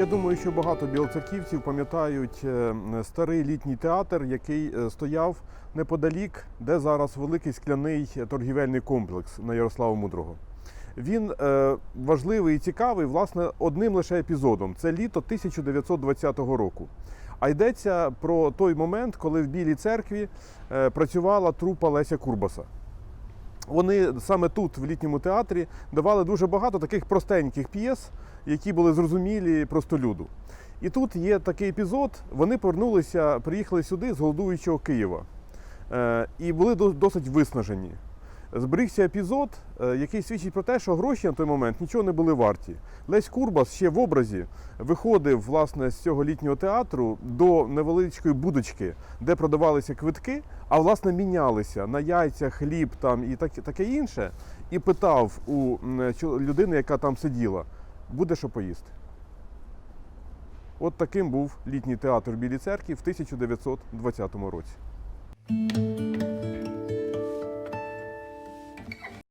Я думаю, що багато білоцерківців пам'ятають е, старий літній театр, який е, стояв неподалік, де зараз великий скляний торгівельний комплекс на Ярослава Мудрого. Він е, важливий і цікавий, власне, одним лише епізодом. Це літо 1920 року. А йдеться про той момент, коли в Білій церкві працювала трупа Леся Курбаса. Вони саме тут, в літньому театрі, давали дуже багато таких простеньких п'єс, які були зрозумілі простолюду. І тут є такий епізод. Вони повернулися, приїхали сюди з голодуючого Києва е, і були досить виснажені. Зберігся епізод, е, який свідчить про те, що гроші на той момент нічого не були варті. Лесь Курбас ще в образі виходив власне з цього літнього театру до невеличкої будочки, де продавалися квитки, а власне мінялися на яйця, хліб там і таке інше, і питав у людини, яка там сиділа, буде що поїсти. От таким був літній театр Білі церкві в 1920 році.